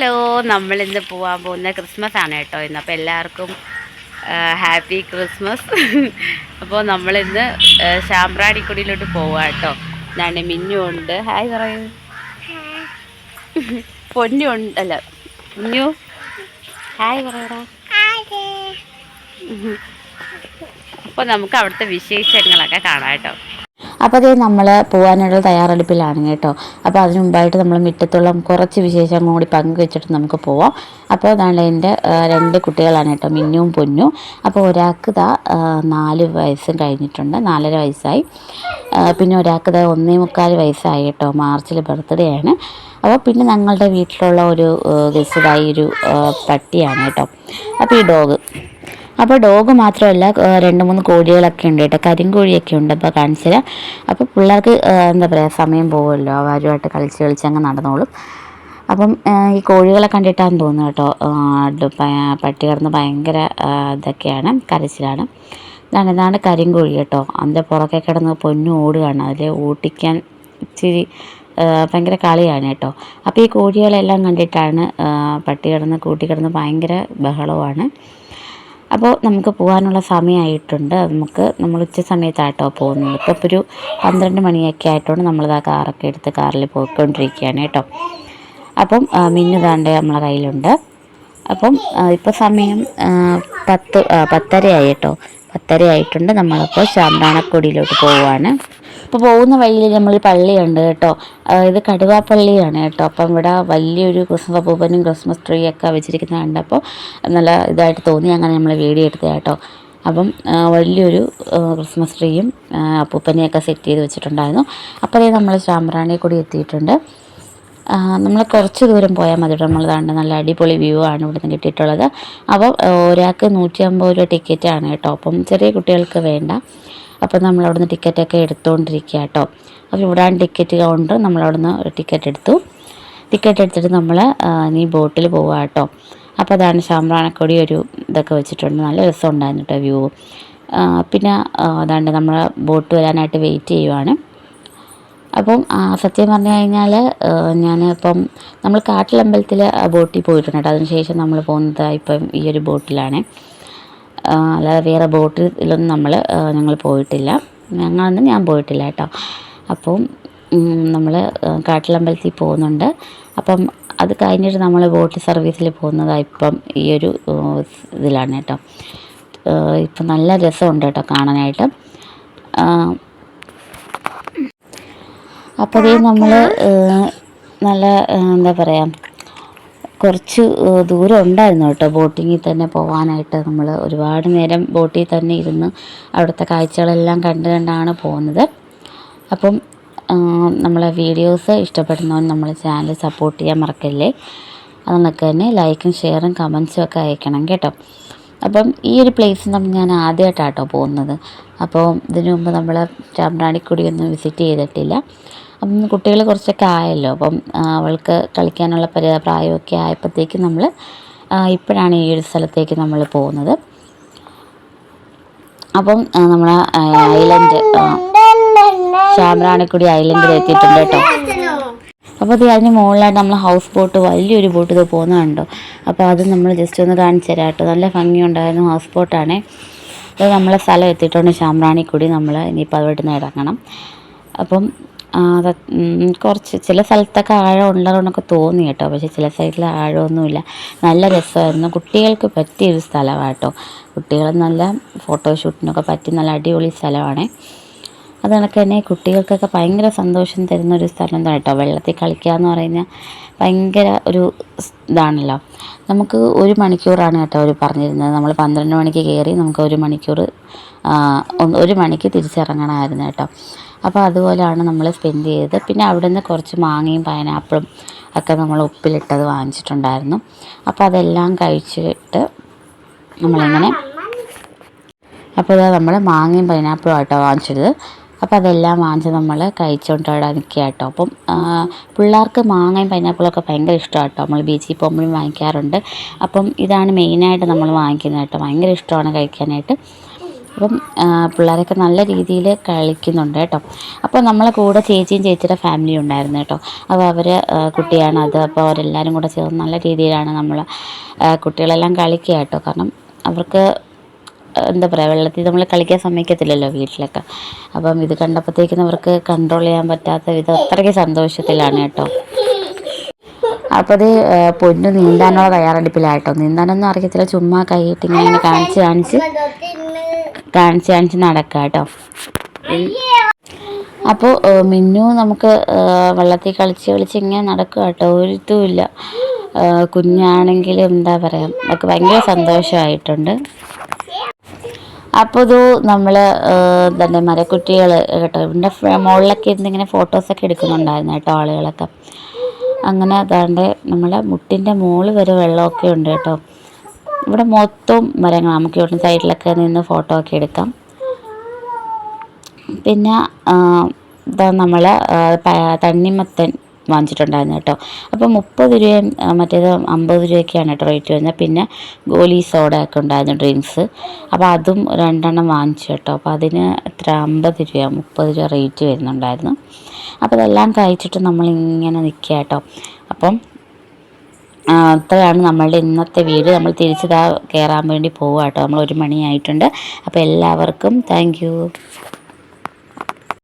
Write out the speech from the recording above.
Hello നമ്മളിന്ന് പോകാൻ പോകുന്ന ക്രിസ്മസ് ആണ് കേട്ടോ ഇന്ന്. അപ്പോൾ എല്ലാവർക്കും ഹാപ്പി ക്രിസ്മസ് അപ്പോൾ നമ്മളിന്ന് ശാമ്പ്രാണിക്കുടിയിലോട്ട് പോവാം കേട്ടോ. എന്താണ് മിന്നുണ്ട് ഹായ് പറയൂ. പൊന്നു ഉണ്ട്. അല്ല മിന്നു. ഹായ് പറയടാ. അപ്പോൾ നമുക്ക് അവിടുത്തെ വിശേഷങ്ങളൊക്കെ കാണാം കേട്ടോ. അപ്പോൾ അതേ നമ്മൾ പോകാനുള്ള തയ്യാറെടുപ്പിലാണ് കേട്ടോ. അപ്പോൾ അതിന് മുമ്പായിട്ട് നമ്മൾ മുറ്റത്തുള്ള കുറച്ച് വിശേഷം കൂടി പങ്കുവെച്ചിട്ട് നമുക്ക് പോവാം. അപ്പോൾ അതാണ് എന്റെ രണ്ട് കുട്ടികളാണ് കേട്ടോ മിന്നും പൊന്നും. അപ്പോൾ ഒരാൾക്ക് ഇതാ നാല് വയസ്സും കഴിഞ്ഞിട്ടുണ്ട് നാലര വയസ്സായി. പിന്നെ ഒരാൾക്ക് ഇതാ ഒന്നേ മുക്കാൽ വയസ്സായി കേട്ടോ മാർച്ചിൽ ബർത്ത്ഡേ ആണ്. അപ്പോൾ പിന്നെ ഞങ്ങളുടെ വീട്ടിലുള്ള ഒരു ഗസ്റ്റായി ഒരു പട്ടിയാണ് കേട്ടോ. അപ്പോൾ ഈ ഡോഗ്. അപ്പോൾ ഡോഗ് മാത്രമല്ല രണ്ട് മൂന്ന് കോഴികളൊക്കെ ഉണ്ട് കേട്ടോ. കരിങ്കോഴിയൊക്കെ ഉണ്ട് അപ്പോൾ കാണിച്ചില്ല അപ്പോൾ പിള്ളേർക്ക് എന്താ പറയുക സമയം പോകുമല്ലോ അവരുമായിട്ട് കളിച്ച് കളിച്ച് അങ്ങ് നടന്നോളും. അപ്പം ഈ കോഴികളെ കണ്ടിട്ടാന്ന് തോന്നുന്നു കേട്ടോ. പട്ടി കിടന്ന് ഭയങ്കര ഇതൊക്കെയാണ് കരച്ചിലാണ്. ഇതാണ് ഇതാണ് കരിങ്കോഴി കേട്ടോ. അതിന്റെ പുറകെ കിടന്ന് പൊന്നു ഓടുകയാണ്. അതിൽ ഓട്ടിക്കാൻ ഇച്ചിരി ഭയങ്കര കളിയാണ് കേട്ടോ. അപ്പോൾ ഈ കോഴികളെല്ലാം കണ്ടിട്ടാണ് പട്ടി കിടന്ന് കൂട്ടി കിടന്ന് ഭയങ്കര ബഹളമാണ് അപ്പോൾ നമുക്ക് പോകാനുള്ള സമയമായിട്ടുണ്ട് നമുക്ക് നമ്മൾ ഉച്ച സമയത്തായിട്ടോ പോകുന്നത്. ഇപ്പോൾ ഇപ്പോൾ ഒരു പന്ത്രണ്ട് മണിയൊക്കെ ആയിട്ടുണ്ട് നമ്മളിതാ കാറൊക്കെ എടുത്ത് കാറിൽ പോയിക്കൊണ്ടിരിക്കുകയാണ് കേട്ടോ. അപ്പം മിന്നു താണ്ട് നമ്മളെ കയ്യിലുണ്ട്. അപ്പം ഇപ്പോൾ സമയം ആ, പത്ത് പത്തര പത്തരയായി കേട്ടോ. പത്തര ആയിട്ടുണ്ട് നമ്മളിപ്പോൾ ശാന്താണക്കൊടിയിലോട്ട് പോവുകയാണ് ഇപ്പോൾ പോകുന്ന വഴിയിൽ നമ്മൾ പള്ളിയുണ്ട് കേട്ടോ. ഇത് കടുവാപ്പള്ളിയാണ് കേട്ടോ. അപ്പം ഇവിടെ വലിയൊരു ക്രിസ്മസ് അപ്പൂപ്പനും ക്രിസ്മസ് ട്രീ ഒക്കെ വെച്ചിരിക്കുന്നത് കണ്ടപ്പോൾ നല്ല ഇതായിട്ട് തോന്നി. അങ്ങനെ നമ്മൾ വീഡിയോ എടുത്തത് കേട്ടോ. അപ്പം വലിയൊരു ക്രിസ്മസ് ട്രീയും അപ്പൂപ്പനെയൊക്കെ സെറ്റ് ചെയ്ത് വെച്ചിട്ടുണ്ടായിരുന്നു. അപ്പോഴേ നമ്മൾ ചാമ്പ്രാണി കൂടി എത്തിയിട്ടുണ്ട്. നമ്മൾ കുറച്ച് ദൂരം പോയാൽ മതി നമ്മൾ കണ്ട് നല്ല അടിപൊളി വ്യൂ ആണ് ഇവിടുന്ന് കിട്ടിയിട്ടുള്ളത്. അപ്പം ഒരാൾക്ക് നൂറ്റി അമ്പത് രൂപ ടിക്കറ്റാണ് കേട്ടോ. അപ്പം ചെറിയ കുട്ടികൾക്ക് വേണ്ട. അപ്പം നമ്മൾ അവിടുന്ന് ടിക്കറ്റൊക്കെ എടുത്തുകൊണ്ടിരിക്കുക കേട്ടോ അപ്പോൾ ഇവിടാണ് ടിക്കറ്റ് കൗണ്ടർ നമ്മൾ അവിടുന്ന് ടിക്കറ്റ് എടുത്തു. ടിക്കറ്റ് എടുത്തിട്ട് നമ്മൾ ഇനി ബോട്ടിൽ പോവുക കേട്ടോ അപ്പോൾ അതാണ് ശാമ്പ്രാണക്കൊടി ഒരു ഇതൊക്കെ വെച്ചിട്ടുണ്ട്. നല്ല രസമുണ്ടായിരുന്നു കേട്ടോ വ്യൂ പിന്നെ അതാണ്ട് നമ്മൾ ബോട്ട് വരാനായിട്ട് വെയിറ്റ് ചെയ്യുവാണ്. അപ്പം സത്യം പറഞ്ഞു കഴിഞ്ഞാൽ ഞാൻ ഇപ്പം നമ്മൾ കാട്ടിലമ്പലത്തിൽ ബോട്ടിൽ പോയിട്ടുണ്ട് കേട്ടോ അതിനുശേഷം നമ്മൾ പോകുന്നത് ഇപ്പം ഈ ഒരു ബോട്ടിലാണ്. അല്ലാതെ വേറെ ബോട്ടിലൊന്നും നമ്മൾ ഞങ്ങൾ പോയിട്ടില്ല. ഞങ്ങളൊന്നും ഞാൻ പോയിട്ടില്ല കേട്ടോ. അപ്പം നമ്മൾ കാട്ടിലമ്പലത്തിൽ പോകുന്നുണ്ട്. അപ്പം അത് കഴിഞ്ഞിട്ട് നമ്മൾ ബോട്ട് സർവീസിൽ പോകുന്നതാണ് ഇപ്പം ഈ ഒരു ഇതിലാണ് കേട്ടോ. ഇപ്പം നല്ല രസമുണ്ട് കേട്ടോ കാണാനായിട്ട്. അപ്പോൾ നമ്മൾ നല്ല എന്താ പറയുക കുറച്ച് ദൂരം ഉണ്ടായിരുന്നു കേട്ടോ ബോട്ടിങ്ങിൽ തന്നെ പോകാനായിട്ട് നമ്മൾ ഒരുപാട് നേരം ബോട്ടിൽ തന്നെ ഇരുന്ന് അവിടുത്തെ കാഴ്ചകളെല്ലാം കണ്ട് കണ്ടാണ് പോകുന്നത്. അപ്പം നമ്മളെ വീഡിയോസ് ഇഷ്ടപ്പെടുന്നവൻ നമ്മളെ ചാനൽ സപ്പോർട്ട് ചെയ്യാൻ മറക്കല്ലേ? അതൊക്കെ തന്നെ ലൈക്കും ഷെയറും കമൻസും ഒക്കെ അയക്കണം കേട്ടോ. അപ്പം ഈ ഒരു പ്ലേസ് നമ്മൾ ഞാൻ ആദ്യമായിട്ടാട്ടോ പോകുന്നത്. അപ്പോൾ ഇതിനു മുമ്പ് നമ്മൾ ചാമ്പ്രാണിക്കുടി ഒന്നും വിസിറ്റ് ചെയ്തിട്ടില്ല. അപ്പം കുട്ടികൾ കുറച്ചൊക്കെ ആയല്ലോ. അപ്പം അവൾക്ക് കളിക്കാനുള്ള പരി പ്രായമൊക്കെ ആയപ്പോഴത്തേക്ക് നമ്മൾ ഇപ്പോഴാണ് ഈ ഒരു സ്ഥലത്തേക്ക് നമ്മൾ പോകുന്നത്. അപ്പം നമ്മുടെ ഐലൻഡ് ചാമ്പ്രാണിക്കുടി ഐലൻഡിൽ എത്തിയിട്ടുണ്ട് കേട്ടോ. അപ്പോൾ ഇത് അതിന് മുകളിലായിട്ട് നമ്മൾ ഹൗസ് ബോട്ട് വലിയൊരു ബോട്ട് ഇത് പോകുന്നത് കണ്ടോ. അപ്പോൾ അത് നമ്മൾ ജസ്റ്റ് ഒന്ന് കാണിച്ചു തരാം കേട്ടോ. നല്ല ഭംഗിയുണ്ടായിരുന്നു ഹൗസ് ബോട്ടാണേ അത് നമ്മളെ സ്ഥലം എത്തിയിട്ടുണ്ട് ശാമ്പ്രാണിക്കുടി നമ്മൾ ഇനിയിപ്പോൾ അവിടെ നിന്ന് ഇറങ്ങണം. അപ്പം അത് കുറച്ച് ചില സ്ഥലത്തൊക്കെ ആഴം ഉള്ളതെന്നൊക്കെ തോന്നി കേട്ടോ. പക്ഷേ ചില സൈഡിൽ ആഴമൊന്നുമില്ല. നല്ല രസമായിരുന്നു. കുട്ടികൾക്ക് പറ്റിയൊരു സ്ഥലമാണ് കേട്ടോ. കുട്ടികൾ നല്ല ഫോട്ടോഷൂട്ടിനൊക്കെ പറ്റി നല്ല അടിപൊളി സ്ഥലമാണേ അത് കണക്ക് തന്നെ കുട്ടികൾക്കൊക്കെ ഭയങ്കര സന്തോഷം തരുന്ന ഒരു സ്ഥലം തന്നെ കേട്ടോ. വെള്ളത്തിൽ കളിക്കുക എന്ന് പറയുന്ന ഭയങ്കര ഒരു ഇതാണല്ലോ. നമുക്ക് ഒരു മണിക്കൂറാണ് കേട്ടോ അവർ പറഞ്ഞിരുന്നത്. നമ്മൾ പന്ത്രണ്ട് മണിക്ക് കയറി നമുക്ക് ഒരു മണിക്കൂർ ഒരു മണിക്ക് തിരിച്ചിറങ്ങണമായിരുന്നു കേട്ടോ. അപ്പോൾ അതുപോലെയാണ് നമ്മൾ സ്പെൻഡ് ചെയ്തത്. പിന്നെ അവിടുന്ന് കുറച്ച് മാങ്ങയും പൈനാപ്പിളും ഒക്കെ നമ്മൾ ഉപ്പിലിട്ടത് വാങ്ങിച്ചിട്ടുണ്ടായിരുന്നു. അപ്പോൾ അതെല്ലാം കഴിച്ചിട്ട് നമ്മളിങ്ങനെ അപ്പോൾ ഇതാ നമ്മൾ മാങ്ങയും പൈനാപ്പിളും ആയിട്ടാണ് വാങ്ങിച്ചത്. അപ്പോൾ അതെല്ലാം വാങ്ങിച്ച് നമ്മൾ കഴിച്ചുകൊണ്ട് അവിടെ നിൽക്കുക കേട്ടോ അപ്പം പിള്ളേർക്ക് മാങ്ങയും പൈനാപ്പിളൊക്കെ ഭയങ്കര ഇഷ്ടമാണ് കേട്ടോ നമ്മൾ ബീച്ചിൽ പോകുമ്പോഴും വാങ്ങിക്കാറുണ്ട്. അപ്പം ഇതാണ് മെയിനായിട്ട് നമ്മൾ വാങ്ങിക്കുന്നത് കേട്ടോ. ഭയങ്കര ഇഷ്ടമാണ് കഴിക്കാനായിട്ട്. അപ്പം പിള്ളേരൊക്കെ നല്ല രീതിയിൽ കളിക്കുന്നുണ്ട് കേട്ടോ. അപ്പോൾ നമ്മളെ കൂടെ ചേച്ചിയും ചേച്ചിയുടെ ഫാമിലി ഉണ്ടായിരുന്നു കേട്ടോ. അപ്പോൾ അവർ കുട്ടിയാണ് അത്. അപ്പോൾ അവരെല്ലാവരും കൂടെ ചേർന്ന് നല്ല രീതിയിലാണ് നമ്മൾ കുട്ടികളെല്ലാം കളിക്കുക കേട്ടോ. കാരണം അവർക്ക് എന്താ പറയുക വെള്ളത്തിൽ നമ്മൾ കളിക്കാൻ സമ്മതിക്കത്തില്ലല്ലോ വീട്ടിലൊക്കെ. അപ്പം ഇത് കണ്ടപ്പോഴത്തേക്കും അവർക്ക് കൺട്രോൾ ചെയ്യാൻ പറ്റാത്ത വിധം അത്രയ്ക്ക് സന്തോഷത്തിലാണ് കേട്ടോ. അപ്പോൾ അത് പൊന്നു നീന്താനുള്ള തയ്യാറെടുപ്പിലായിട്ടോ. നീന്താനൊന്നും അറിയത്തില്ല ചുമ്മാ കൈയിട്ട് ഇങ്ങനെ കാണിച്ച് കാണിച്ച് കാണിച്ച് കാണിച്ച് നടക്കുക കേട്ടോ. അപ്പോൾ മിന്നു നമുക്ക് വെള്ളത്തിൽ കളിച്ച് കളിച്ച് ഇങ്ങനെ നടക്കുക കേട്ടോ. ഒരിതുമില്ല. കുഞ്ഞാണെങ്കിലും എന്താ പറയുക നമുക്ക് ഭയങ്കര സന്തോഷമായിട്ടുണ്ട്. അപ്പോൾ ഇത് നമ്മൾ തന്നെ മരക്കുട്ടികൾ കേട്ടോ ഇവിടെ മുകളിലൊക്കെ ഇരുന്ന് ഇങ്ങനെ ഫോട്ടോസൊക്കെ എടുക്കുന്നുണ്ടായിരുന്നു കേട്ടോ ആളുകളൊക്കെ. അങ്ങനെ അതാണ്ട് നമ്മളെ മുട്ടിന്റെ മുകളിൽ വരെ വെള്ളമൊക്കെ ഉണ്ട് കേട്ടോ. ഇവിടെ മൊത്തം മരങ്ങൾ നമുക്ക് ഇവിടെ സൈഡിലൊക്കെ നിന്ന് ഫോട്ടോ ഒക്കെ എടുക്കാം. പിന്നെ ഇതാ നമ്മൾ തണ്ണിമത്തൻ വാങ്ങിച്ചിട്ടുണ്ടായിരുന്നു കേട്ടോ. അപ്പോൾ മുപ്പത് രൂപയും മറ്റേത് അമ്പത് രൂപയൊക്കെയാണ് കേട്ടോ റേറ്റ് വരുന്നത്. പിന്നെ ഗോലി സോഡ ഒക്കെ ഉണ്ടായിരുന്നു ഡ്രിങ്ക്സ് അപ്പോൾ അതും രണ്ടെണ്ണം വാങ്ങിച്ചു കേട്ടോ. അപ്പോൾ അതിന് എത്ര? അമ്പത് രൂപ മുപ്പത് രൂപ റേറ്റ് വരുന്നുണ്ടായിരുന്നു. അപ്പോൾ അതെല്ലാം കഴിച്ചിട്ട് നമ്മളിങ്ങനെ നിൽക്കുക കേട്ടോ. അപ്പം അത്രയാണ് നമ്മളുടെ ഇന്നത്തെ വീട്. നമ്മൾ തിരിച്ചിതാ കയറാൻ വേണ്ടി പോവുക കേട്ടോ. നമ്മൾ ഒരു മണിയായിട്ടുണ്ട്. അപ്പോൾ എല്ലാവർക്കും താങ്ക്